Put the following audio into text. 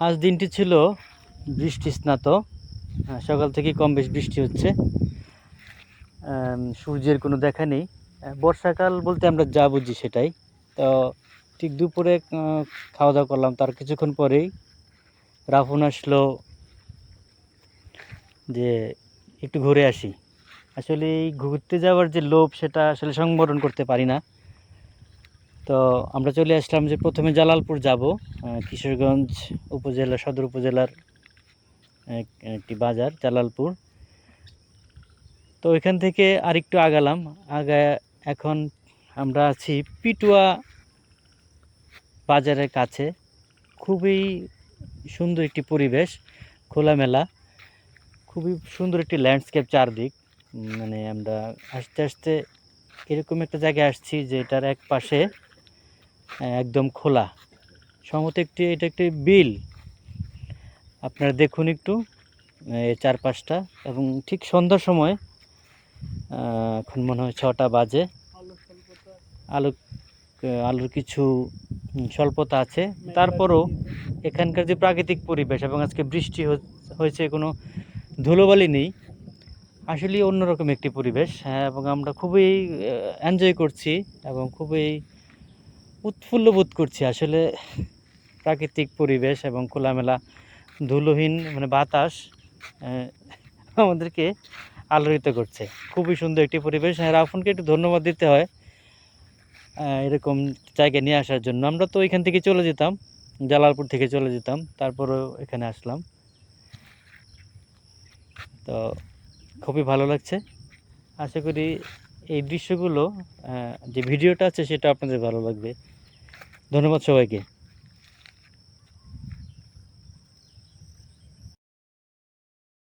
আজ দিনটি ছিল বৃষ্টি স্নাত। আহ, সকাল থেকে কম বেশ বৃষ্টি হচ্ছে। সূর্যের কোনো দেখা নেই। বর্ষাকাল বলতে আমরা যা বুঝি সেটাই। তো ঠিক দুপুরে খাওয়া দাওয়া করলাম। তার কিছুক্ষণ পরেই রাফুন আসলো যে একটু ঘুরে আসি। আসলে এই ঘুরতে যাওয়ার যে লোভ সেটা আসলে সংবরণ করতে পারি না। তো আমরা চলে আসলাম যে প্রথমে জালালপুর যাব কিশোরগঞ্জ উপজেলা, সদর উপজেলার একটি বাজার, জালালপুর। তো এখান থেকে আরেকটু আগালাম। আগা এখন আমরা আছি পিটুয়া বাজারের কাছে। খুবই সুন্দর একটি পরিবেশ, খোলামেলা। খুবই সুন্দর একটি ল্যান্ডস্কেপ চারদিক। মানে আমরা আস্তে আস্তে এরকম একটা জায়গায় আসছি যে এটার এক পাশে একদম খোলা। সম্ভবত একটি এটা একটি বিল। আপনারা দেখুন একটু চারপাশটা এবং ঠিক সন্ধ্যার সময় এখন মনে হয় ছটা বাজে। আলু আলুর কিছু স্বল্পতা আছে। তারপরও এখানকার যে প্রাকৃতিক পরিবেশ এবং আজকে বৃষ্টি হয়েছে কোনো ধুলোবালি নেই। আসলে অন্যরকম একটি পরিবেশ হ্যাঁ, এবং আমরা খুবই এনজয় করছি এবং খুবই উৎফুল্ল বোধ করছি। আসলে প্রাকৃতিক পরিবেশ এবং খোলামেলা, ধুলোহীন মানে বাতাস আমাদেরকে আলোড়িত করছে। খুবই সুন্দর একটি পরিবেশ। হ্যাঁ রাফুনকে একটু ধন্যবাদ দিতে হয় এরকম জায়গায় নিয়ে আসার জন্য। আমরা তো এখান থেকে চলে যেতাম, জালালপুর থেকে চলে যেতাম, তারপরেও এখানে আসলাম। তো খুবই ভালো লাগছে। আশা করি এই দৃশ্যগুলো যে ভিডিওটা আছে, সেটা আপনাদের ভালো লাগবে। ধন্যবাদ সবাইকে।